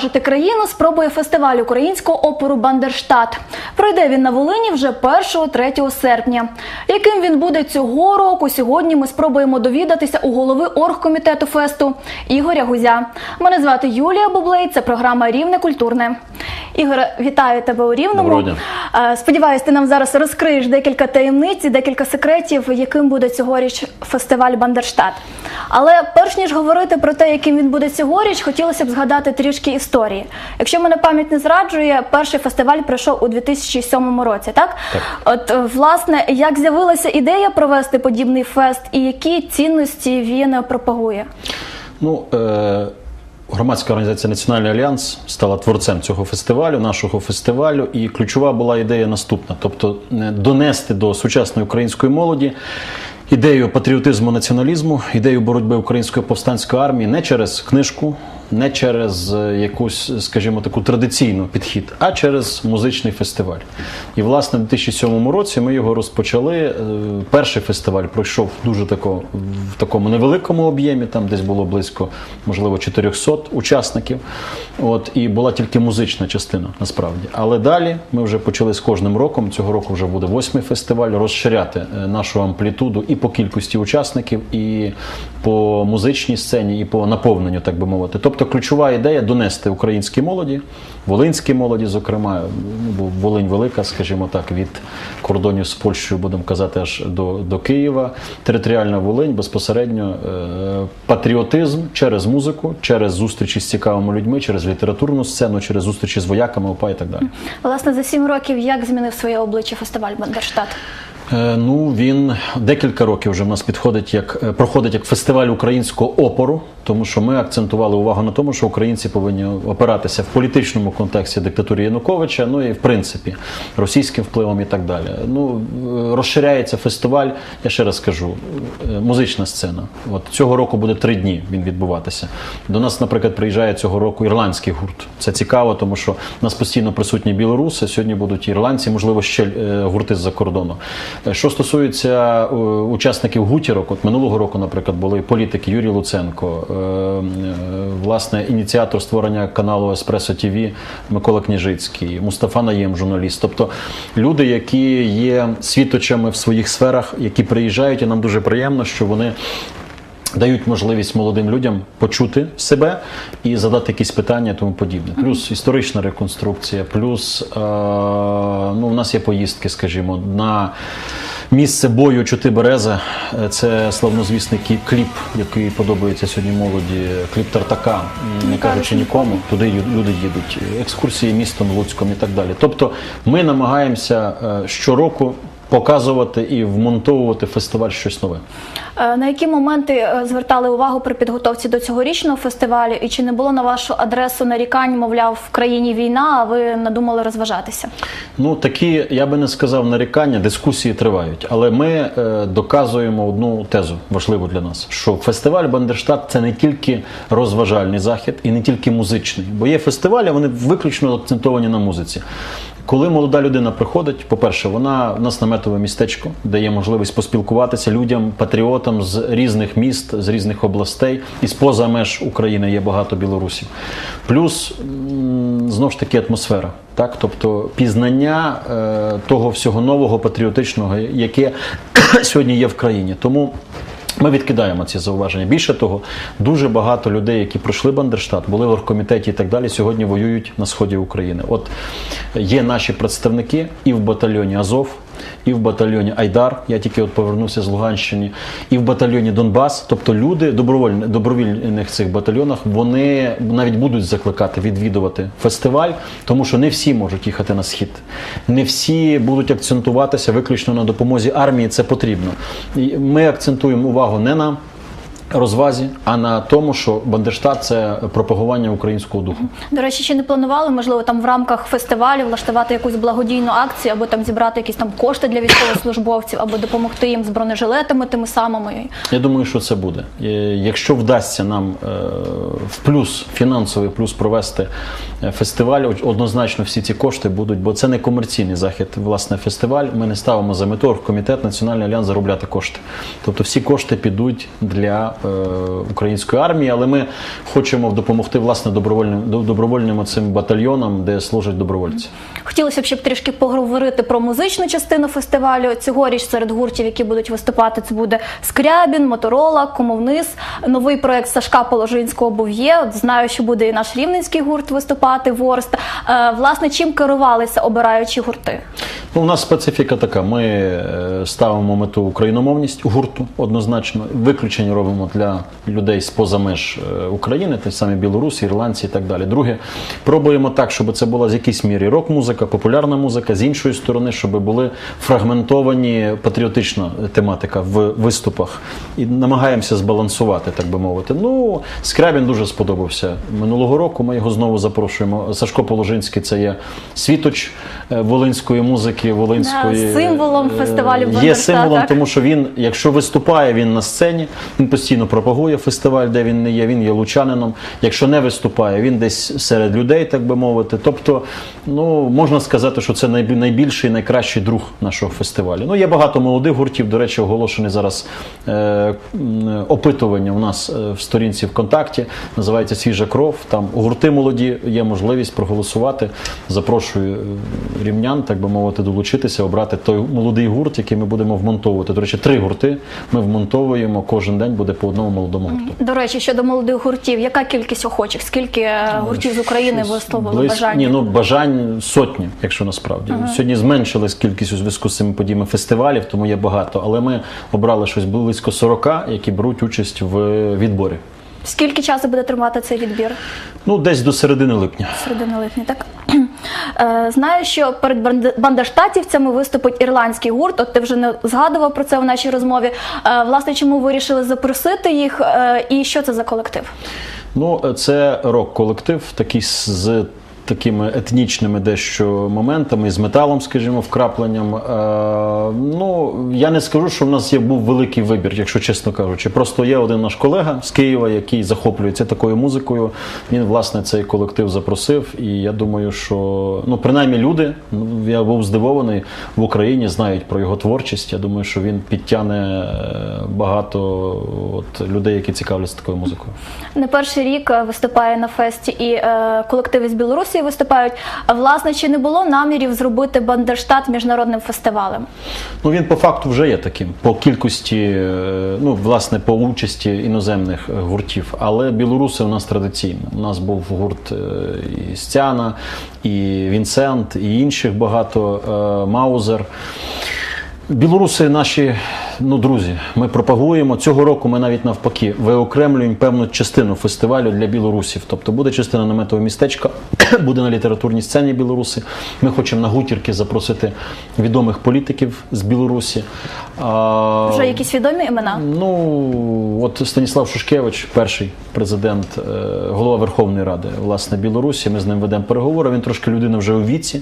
розвантажити країну спробує фестиваль українського опору Бандерштат. Пройде він на Волині вже 1-3 серпня. Яким він буде цього року? Сьогодні ми спробуємо довідатися у голови оргкомітету фесту Ігоря Гузя. Мене звати Юлія Бублей. Це програма Рівне культурне. Ігоре, вітаю тебе у Рівному. Е, Сподіваюсь, ти нам зараз розкриєш декілька таємниць і декілька секретів, яким буде цьогоріч фестиваль Бандерштат. Але перш ніж говорити про те, яким він буде цьогоріч, хотілося б згадати трішки історії. Якщо мене пам'ять не зраджує, перший фестиваль пройшов у 2007 році. Так, Так. от власне, як з'явилася ідея провести подібний фест, і які цінності він пропагує? Ну, е, громадська організація Національний альянс стала творцем цього фестивалю, нашого фестивалю, і ключова була ідея наступна: тобто е, донести до сучасної української молоді. Ідею патріотизму, націоналізму, ідею боротьби української повстанської армії не через книжку, не через е, якусь, скажімо, таку традиційну підхід, а через музичний фестиваль. І власне в 2007 році ми його розпочали. Е, Перший фестиваль пройшов дуже тако в такому невеликому об'ємі, там десь було близько, можливо, 400 учасників. От і була тільки музична частина, насправді. Але далі ми вже почали з кожним роком. Цього року вже буде восьмий фестиваль, розширяти е, нашу амплітуду і по кількості учасників, і по музичній сцені, і по наповненню, так би мовити. Тобто, ключова ідея донести українській молоді, волинській молоді, зокрема, ну, бо Волинь велика, скажімо так, від кордонів з Польщею, будемо казати, аж до, до Києва. Територіальна Волинь безпосередньо е, патріотизм через музику, через зустрічі з цікавими людьми, через літературну сцену, через зустрічі з вояками ОПА і так далі. Власне, за сім років як змінив своє обличчя фестиваль Бандерштат? Е, Ну він декілька років вже в нас підходить як е, проходить як фестиваль українського опору, тому що ми акцентували увагу на тому, що українці повинні опиратися в політичному контексті диктатури Януковича, ну і в принципі російським впливом і так далі. Ну е, розширяється фестиваль. Я ще раз скажу, е, музична сцена. От цього року буде три дні він відбуватися. До нас, наприклад, приїжджає цього року ірландський гурт. Це цікаво, тому що в нас постійно присутні білоруси. Сьогодні будуть ірландці, можливо, ще гурти з-за кордону. Що стосується е, учасників гутірок, от минулого року, наприклад, були політики Юрій Луценко, е, е, власне, ініціатор створення каналу Еспресо ТВ Микола Княжицький, Мустафа Наєм, журналіст. Тобто люди, які є світочами в своїх сферах, які приїжджають, і нам дуже приємно, що вони. Дають можливість молодим людям почути себе і задати якісь питання тому подібне. Плюс історична реконструкція, плюс е, ну, у нас є поїздки, скажімо, на місце бою Чути Береза. Е, Це славнозвісний кліп, який подобається сьогодні молоді. Кліп Тартака, не кажучи нікому. Туди люди їдуть. Екскурсії містом Луцьком і так далі. Тобто ми намагаємося е, щороку показувати і вмонтовувати фестиваль щось нове. Е, На які моменти е, звертали увагу при підготовці до цьогорічного фестивалю? І чи не було на вашу адресу нарікань, мовляв, в країні війна, а ви надумали розважатися? Ну такі, я би не сказав, нарікання, дискусії тривають. Але ми е, доказуємо одну тезу важливу для нас: що фестиваль Бандерштат це не тільки розважальний захід і не тільки музичний, бо є фестивалі, вони виключно акцентовані на музиці. Коли молода людина приходить, по-перше, вона в нас наметове містечко, де є можливість поспілкуватися людям, патріотам з різних міст, з різних областей, і з поза меж України є багато білорусів. Плюс знову ж таки атмосфера. Так, тобто пізнання е, того всього нового патріотичного, яке сьогодні є в країні. Тому ми відкидаємо ці зауваження. Більше того, дуже багато людей, які пройшли Бандерштат, були в оргкомітеті і так далі, сьогодні воюють на сході України. От є наші представники і в батальйоні Азов. І в батальйоні Айдар, я тільки от повернувся з Луганщини, і в батальйоні Донбас. Тобто люди добровольні добровільних цих батальйонах вони навіть будуть закликати відвідувати фестиваль, тому що не всі можуть їхати на схід, не всі будуть акцентуватися виключно на допомозі армії. Це потрібно. Ми акцентуємо увагу не на розвазі, а на тому, що Бандерштат це пропагування українського духу. До речі, чи не планували, можливо, там в рамках фестивалю влаштувати якусь благодійну акцію, або там зібрати якісь там кошти для військовослужбовців, або допомогти їм з бронежилетами тими самими? Я думаю, що це буде. Е, Якщо вдасться нам е, в плюс фінансовий плюс провести е, фестиваль, од- однозначно всі ці кошти будуть, бо це не комерційний захід. Власне, фестиваль. Ми не ставимо за мету комітет Національний альянс заробляти кошти. Тобто всі кошти підуть для української армії, але ми хочемо допомогти власне добровольним добровольним цим батальйонам, де служать добровольці. Хотілося б, щоб трішки поговорити про музичну частину фестивалю. Цьогоріч серед гуртів, які будуть виступати, це буде Скрябін, Моторола, Комовниз, новий проект Сашка Положинського був є. Знаю, що буде і наш рівненський гурт виступати. Ворст. Е, власне, чим керувалися обираючи гурти? Ну, у нас специфіка така. Ми е, ставимо мету україномовність гурту однозначно. Виключення робимо для людей з поза меж е, України, ті самі білоруси, ірландці і так далі. Друге, пробуємо так, щоб це була з якійсь мірі рок-музика, популярна музика, з іншої сторони, щоб були фрагментовані патріотична тематика в виступах. І намагаємося збалансувати, так би мовити. Ну, Скрябін дуже сподобався минулого року. Ми його знову запрошуємо. Сашко Положинський це є світоч е, волинської музики, волинської Да, символом е, фестивалю Є символом, так. тому що він, якщо виступає, він на сцені, він постійно пропагує фестиваль, де він не є. Він є лучанином. Якщо не виступає, він десь серед людей, так би мовити. Тобто, ну можна сказати, що це найбі- найбільший, найкращий друг нашого фестивалю. Ну є багато молодих гуртів. До речі, оголошене зараз е, опитування у нас е, в сторінці ВКонтакті. Називається Свіжа кров. Там гурти молоді, є можливість проголосувати. Запрошую е, рівнян, так би мовити, долучитися, обрати той молодий гурт, який ми будемо вмонтовувати. До речі, три гурти ми вмонтовуємо. Кожен день буде по одному молодому гурту. До речі, щодо молодих гуртів, яка кількість охочих? Скільки е, гуртів з України висловили бажання? Ні, ну бажань сотні, якщо насправді. Сьогодні зменшилась кількість у зв'язку з цими подіями фестивалів, тому є багато. Але ми обрали щось близько 40, які беруть участь в відборі. Скільки часу буде тримати цей відбір? Ну, десь до середини липня. Середини липня, так? Е, Знаю, що перед банде- бандерштатівцями виступить ірландський гурт. От ти вже не згадував про це в нашій розмові. Е, Власне, чому вирішили запросити їх е, і що це за колектив? Ну, це рок-колектив, такий з такими етнічними дещо моментами, з металом, скажімо, вкрапленням. Е, ну, я не скажу, що в нас є був великий вибір, якщо чесно кажучи. Просто є один наш колега з Києва, який захоплюється такою музикою. Він, власне, цей колектив запросив. І я думаю, що ну, принаймні люди, ну, я був здивований в Україні, знають про його творчість. Я думаю, що він підтягне е, багато от, людей, які цікавляться такою музикою. Не перший рік е, виступає на фесті і е, колективи з Білорусі виступають. А, Власне, чи не було намірів зробити Бандерштат міжнародним фестивалем? Ну він по факту вже є таким по кількості, е, ну власне по участі іноземних е, гуртів. Але білоруси у нас традиційно. У нас був гурт е, і Стяна, і Вінсент, і інших багато Маузер. Білоруси наші ну друзі. Ми пропагуємо цього року. Ми навіть навпаки виокремлюємо певну частину фестивалю для білорусів. Тобто буде частина наметового містечка, буде на літературній сцені білоруси. Ми хочемо на гутірки запросити відомих політиків з Білорусі. А, Вже якісь відомі імена? Ну от Станіслав Шушкевич, перший президент, е, голова Верховної Ради власне Білорусі. Ми з ним ведемо переговори. Він трошки людина вже у віці.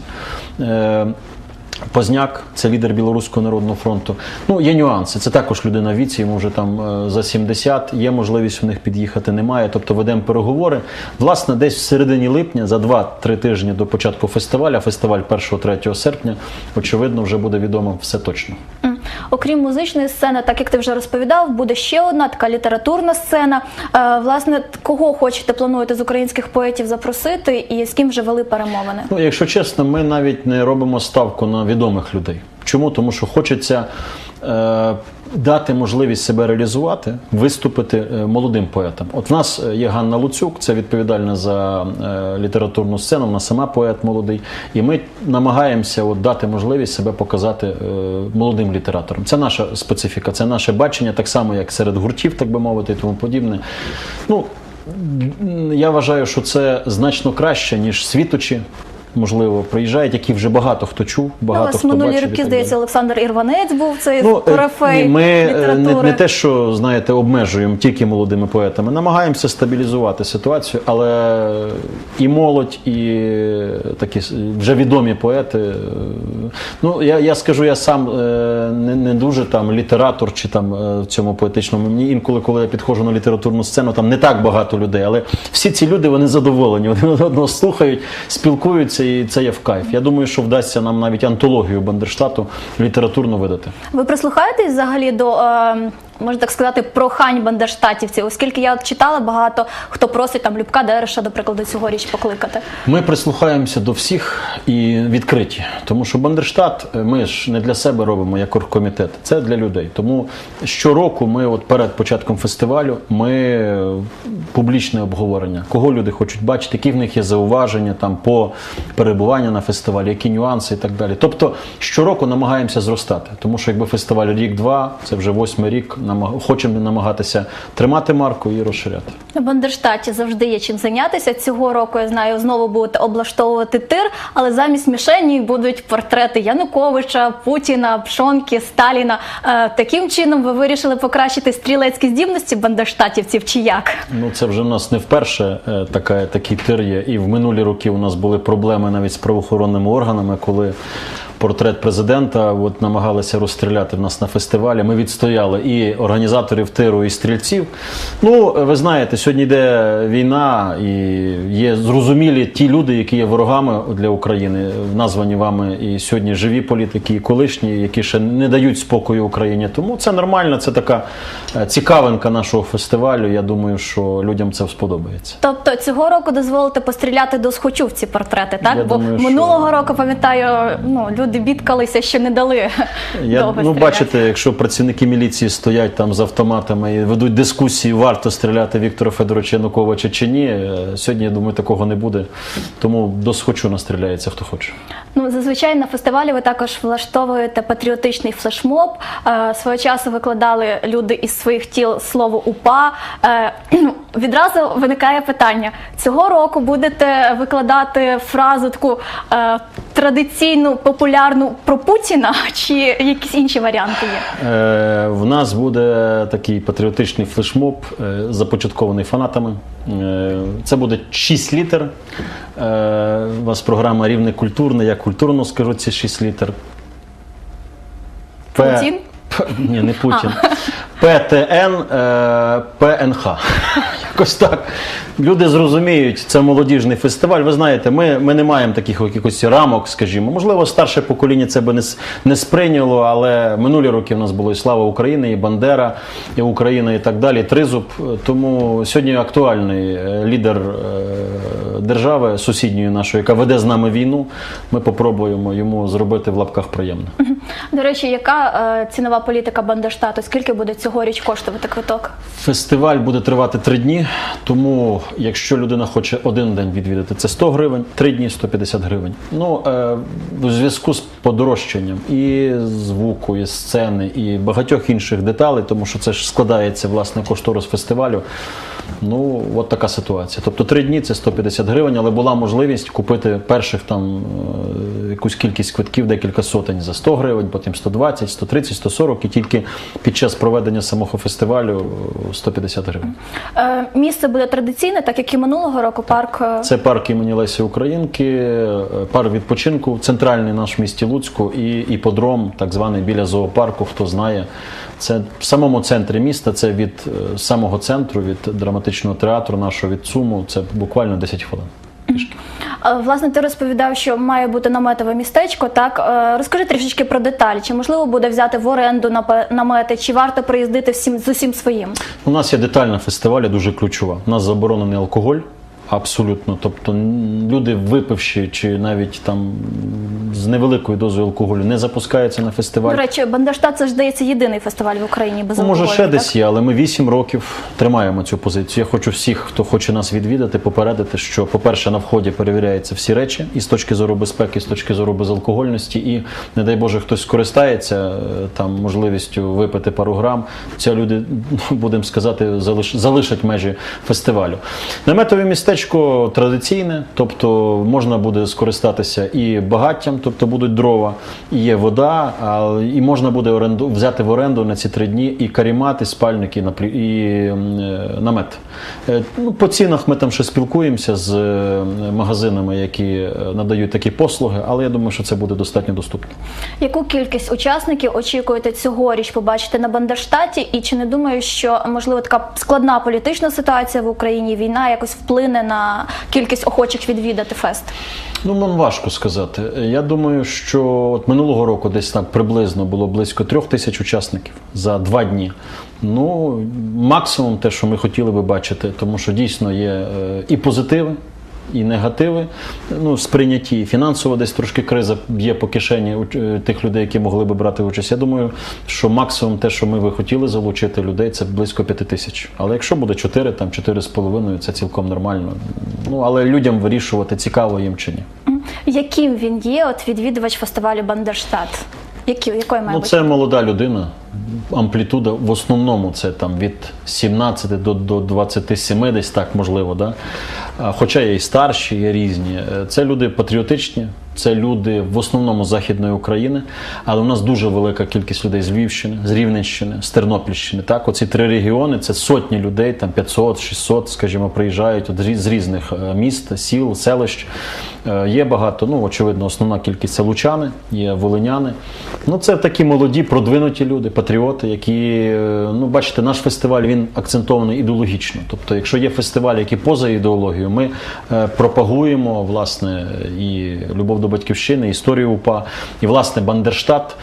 Позняк, це лідер Білоруського народного фронту. Ну, є нюанси. Це також людина віці, йому вже там е, за 70, є можливість у них під'їхати, немає. Тобто ведемо переговори. Власне, десь в середині липня, за 2-3 тижні до початку фестиваля, фестиваль 1-3 серпня, очевидно, вже буде відомо все точно. Окрім музичної сцени, так як ти вже розповідав, буде ще одна така літературна сцена. Е, Власне, кого хочете плануєте з українських поетів запросити і з ким вже вели перемовини? Ну, якщо чесно, ми навіть не робимо ставку на відомих людей. Чому? Тому що хочеться е, дати можливість себе реалізувати, виступити е, молодим поетам. От в нас е, є Ганна Луцюк, це відповідальна за е, літературну сцену, вона сама поет молодий. І ми намагаємося от, дати можливість себе показати молодим літераторам. Це наша специфіка, це наше бачення, так само, як серед гуртів, так би мовити, і тому подібне. Ну, Я вважаю, що це значно краще, ніж світочі. Можливо, приїжджають, які вже багато хто чув, Ну, багато ось хто минулі бачив. роки, здається. Олександр Ірванець був цей Ну, е, корифей ні, ми е, літератури. не, не те, що знаєте, обмежуємо тільки молодими поетами. Намагаємося стабілізувати ситуацію, але і молодь, і такі вже відомі поети. е, Ну я, я скажу, я сам е, не, не дуже там літератор чи там е, в цьому поетичному. Мені інколи, коли я підходжу на літературну сцену, там не так багато людей, але всі ці люди вони задоволені. Вони одного слухають, спілкуються, і це є в кайф. Я думаю, що вдасться нам навіть антологію Бандерштату літературно видати. Ви прислухаєтесь взагалі до е, можна так сказати, прохань бандерштатівців, оскільки я от читала багато хто просить там Любка Дереша, до прикладу, цьогоріч покликати. Ми прислухаємося до всіх і відкриті, тому що Бандерштат е, ми ж не для себе робимо як оргкомітет, це для людей. Тому щороку ми, от перед початком фестивалю, ми е, публічне обговорення, кого люди хочуть бачити, які в них є зауваження там по перебуванню на фестивалі, які нюанси і так далі. Тобто щороку намагаємося зростати, тому що якби фестиваль рік-два, це вже восьмий рік, намаг- хочемо намагатися тримати марку і розширяти. На Бандерштаті завжди є чим зайнятися. Цього року я знаю, знову будете облаштовувати тир, але замість мішені будуть портрети Януковича, Путіна, Пшонки, Сталіна. Е, таким чином ви вирішили покращити стрілецькі здібності бандерштатівців чи як? Ну, це вже в нас не вперше е, така, такий тир є. І в минулі роки у нас були проблеми навіть з правоохоронними органами, коли портрет президента от, намагалися розстріляти в нас на фестивалі. Ми відстояли і організаторів тиру, і стрільців. Ну, ви знаєте, сьогодні йде війна, і є зрозумілі ті люди, які є ворогами для України, названі вами і сьогодні живі політики, і колишні, які ще не дають спокою Україні. Тому це нормально, це така е, цікавинка нашого фестивалю. Я думаю, що людям це сподобається. Тобто цього року дозволите постріляти до схочу в ці портрети, так? Я Бо думаю, що- минулого року пам'ятаю, ну люди бідкалися, що не дали Я, довго ну, бачите, якщо працівники міліції стоять там з автоматами і ведуть дискусії, варто стріляти Віктора Федоровича Януковича чи ні. е, Сьогодні, я думаю, такого не буде. Тому до схочу настріляється, хто хоче. Ну, зазвичай на фестивалі ви також влаштовуєте патріотичний флешмоб. Е, свого часу викладали люди із своїх тіл слово УПА. Е, ну, відразу виникає питання: цього року будете викладати фразу таку традиційну, популярну про Путіна, чи якісь інші варіанти є? Е, в нас буде такий патріотичний флешмоб, е, започаткований фанатами. Е, це буде 6 літер. Е, у вас програма рівне культурне. Я культурно скажу ці 6 літер. П- Путін? П- Ні, не Путін. ПТН, е, ПНХ. Якось так. Люди зрозуміють, це молодіжний фестиваль. Ви знаєте, ми, ми не маємо таких якихось рамок, скажімо. Можливо, старше покоління це би не, не сприйняло, але минулі роки в нас було і Слава України, і Бандера, і Україна, і так далі, Тризуб. Тому сьогодні актуальний е, лідер е, держави сусідньої нашої, яка веде з нами війну. Ми попробуємо йому зробити в лапках приємно. До речі, яка е, цінова політика Бандерштату? Скільки буде цьогоріч коштувати квиток? Фестиваль буде тривати три дні, тому якщо людина хоче один день відвідати, це 100 гривень, три дні 150 гривень. Ну е, в зв'язку з подорожчанням і звуку, і сцени, і багатьох інших деталей, тому що це ж складається власне кошторис фестивалю. Ну, от така ситуація. Тобто три дні це 150 гривень, але була можливість купити перших там е, якусь кількість квитків, декілька сотень за 100 гривень, потім 120, 130, 140, і тільки під час проведення самого фестивалю е, 150 гривень. Е, місце буде традиційне, так як і минулого року. Парк е, Це парк імені Лесі Українки, парк відпочинку, центральний наш в місті Луцьку і іподром, так званий біля зоопарку, хто знає. Це в самому центрі міста, це від е, самого центру, від драматичного театру нашого від ЦУМу, це буквально 10 хвилин. Е, Власне, ти розповідав, що має бути наметове містечко. Так Е, розкажи трішечки про деталі. Чи можливо буде взяти в оренду намети, чи варто приїздити всім з усім своїм? У нас є детальна фестиваля, дуже ключова. У нас заборонений алкоголь. Абсолютно, тобто люди, випивши чи навіть там з невеликою дозою алкоголю, не запускаються на фестиваль. До речі, Бандерштат це ж здається єдиний фестиваль в Україні без Ну, може, алкоголю, ще так? десь є, але ми 8 років тримаємо цю позицію. Я хочу всіх, хто хоче нас відвідати, попередити, що, по-перше, на вході перевіряються всі речі і з точки зору безпеки, і з точки зору безалкогольності. І, не дай Боже, хтось скористається е, там можливістю випити пару грам. Ця люди, будемо сказати, залиш, залишать межі фестивалю. Наметове містечко традиційне, тобто можна буде скористатися і багаттям, тобто будуть дрова, і є вода, і можна буде оренду, взяти в оренду на ці три дні і карімат, і спальник, і, е, намет. Е, Ну, по цінах ми там ще спілкуємося з е, магазинами, які надають такі послуги, але я думаю, що це буде достатньо доступно. Яку кількість учасників очікуєте цьогоріч побачити на Бандерштаті? І чи не думаю, що можливо така складна політична ситуація в Україні, війна якось вплине на кількість охочих відвідати фест? Ну, нам важко сказати. Я думаю, що от минулого року десь так приблизно було близько трьох тисяч учасників за два дні. Ну, максимум те, що ми хотіли би бачити, тому що дійсно є е, і позитиви. І негативи ну, сприйняті, фінансово десь трошки криза б'є по кишені е, тих людей, які могли би брати участь. Я думаю, що максимум те, що ми би хотіли залучити людей, це близько п'яти тисяч. Але якщо буде чотири, там чотири з половиною, це цілком нормально. Ну але людям вирішувати, цікаво їм чи ні. Яким він є, от відвідувач фестивалю Бандерштат? Які, якої має Ну, бути? це молода людина. Амплітуда в основному це там від 17 до, до 27, десь так можливо. Да? Хоча є і старші, є різні. Е, Це люди патріотичні, це люди в основному Західної України, але у нас дуже велика кількість людей з Львівщини, з Рівненщини, з Тернопільщини. Так, оці три регіони це сотні людей, там 500, 600, скажімо, приїжджають от з різних е, міст, сіл, селищ. Е, Є багато, ну очевидно, основна кількість це лучани, є волиняни. Ну це такі молоді, продвинуті люди, патріоти, які е, ну бачите, наш фестиваль він акцентований ідеологічно. Тобто, якщо є фестивалі, які поза ідеологією, ми е, пропагуємо власне і любов до батьківщини, історію УПА, і власне Бандерштат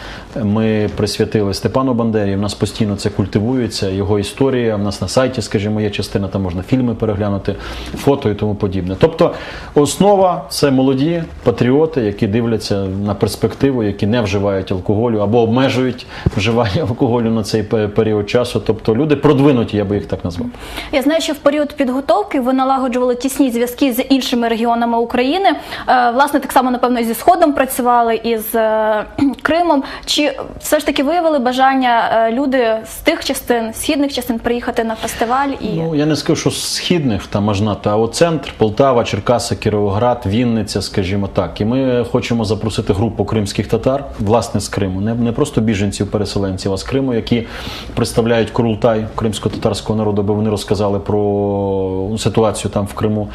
ми присвятили Степану Бандері. В нас постійно це культивується, його історія. В нас на сайті, скажімо, є частина, там можна фільми переглянути, фото і тому подібне. Тобто, основа це молоді патріоти, які дивляться на перспективу, які не вживають алкоголю або обмежують вживання алкоголю на цей період часу. Тобто люди продвинуті, я би їх так назвав. Я знаю, що в період підготовки ви налагоджували тісні зв'язки з іншими регіонами України. Е, Власне, так само напевно і зі сходом працювали і з е, Кримом. Чи все ж таки виявили бажання е, люди з тих частин, східних частин приїхати на фестиваль і Ну я не скажу, що з східних там аж надто, а от центр Полтава, Черкаси, Кіровоград, Вінниця, скажімо так. І ми хочемо запросити групу кримських татар, власне, з Криму, не, не просто біженців, переселенців, з Криму, які представляють Курултай кримсько-татарського народу, аби вони розказали про ситуацію там в Криму.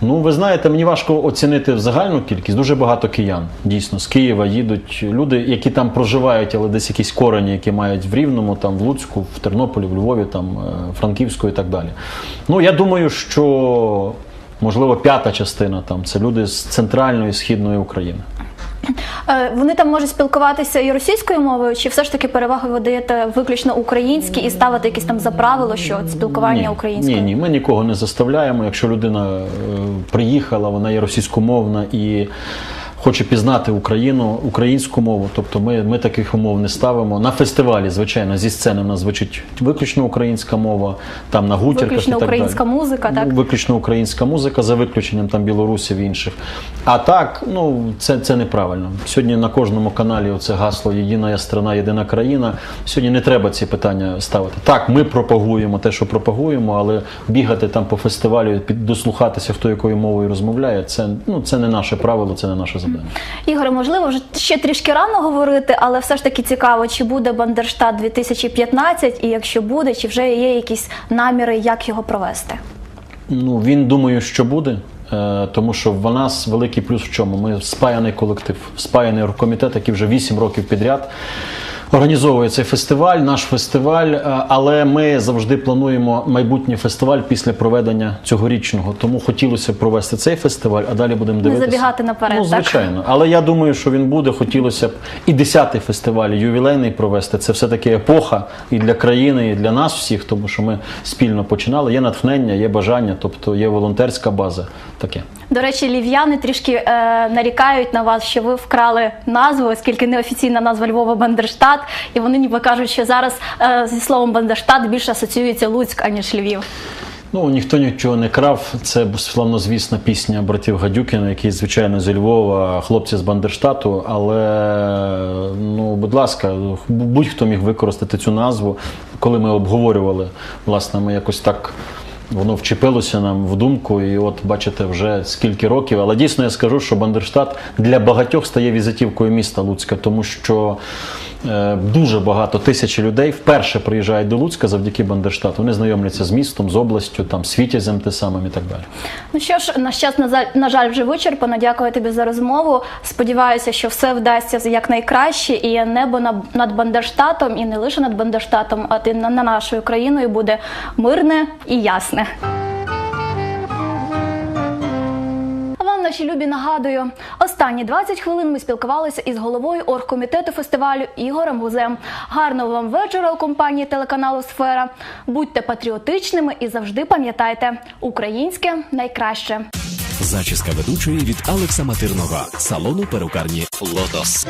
Ну, ви знаєте, мені важко оцінити загальну кількість. Дуже багато киян дійсно з Києва їдуть люди, які там проживають, але десь якісь корені, які мають в Рівному, там в Луцьку, в Тернополі, в Львові, там е, Франківську і так далі. Ну я думаю, що можливо п'ята частина там це люди з центральної і східної України. Е, вони там можуть спілкуватися і російською мовою, чи все ж таки перевагу ви даєте виключно українські і ставити якісь там за правило, що спілкування спілкування українською? Ні, ні, ми нікого не заставляємо. Якщо людина е, приїхала, вона є російськомовна і хоче пізнати Україну, українську мову, тобто ми, ми таких умов не ставимо. На фестивалі, звичайно, зі сцени в нас звучить виключно українська мова, там на гутірках Виключно і так українська далі. музика, так? Виключно українська музика, за виключенням там білорусів і інших. А так, ну це, це неправильно. Сьогодні на кожному каналі оце гасло Єдина страна, єдина країна. Сьогодні не треба ці питання ставити. Так, ми пропагуємо те, що пропагуємо, але бігати там по фестивалю, дослухатися, хто якою мовою розмовляє, це, ну, це не наше правило, це не наше завдання. Ігоре, можливо, вже ще трішки рано говорити, але все ж таки цікаво, чи буде Бандерштат 2015, і якщо буде, чи вже є якісь наміри, як його провести? Ну, він думаю, що буде. е, Тому що в нас великий плюс в чому? Ми спаяний колектив, спаяний оргкомітет, який вже 8 років підряд організовує цей фестиваль, наш фестиваль. е, Але ми завжди плануємо майбутній фестиваль після проведення цьогорічного. Тому хотілося б провести цей фестиваль, а далі будемо дивитися. забігати наперед, Ну, так? звичайно. Але я думаю, що він буде. Хотілося б і 10-й фестиваль ювілейний провести. Це все таки епоха і для країни, і для нас всіх, тому що ми спільно починали. Є натхнення, є бажання, тобто є волонтерська база. Таке. До речі, лів'яни трішки е, нарікають на вас, що ви вкрали назву, оскільки неофіційна назва Львова Бандерштат, і вони ніби кажуть, що зараз е, зі словом Бандерштат більше асоціюється Луцьк, аніж Львів. Ну ніхто нічого не крав. Це славнозвісна пісня братів Гадюкіна, які, звичайно, зі Львова, хлопці з Бандерштату. Але ну, будь ласка, будь-хто міг використати цю назву. Коли ми обговорювали, власне, ми якось так. Воно вчепилося нам в думку, і от бачите, вже скільки років. Але дійсно я скажу, що Бандерштат для багатьох стає візитівкою міста Луцька, тому що дуже багато тисячі людей вперше приїжджають до Луцька завдяки Бандерштату. Вони знайомляться з містом, з областю, там світязем те самим і так далі. Ну що ж, на жаль, на жаль вже вичерпано. Дякую тобі за розмову. Сподіваюся, що все вдасться якнайкраще, і небо на- над Бандерштатом, і не лише над Бандерштатом, а й над нашою країною буде мирне і ясне. Наші любі, нагадую, останні 20 хвилин ми спілкувалися із головою оргкомітету фестивалю Ігорем Гузем. Гарного вам вечора у компанії телеканалу Сфера. Будьте патріотичними і завжди пам'ятайте, українське найкраще. Зачіска ведучої від Алекса Матирного, салону перукарні Лотос.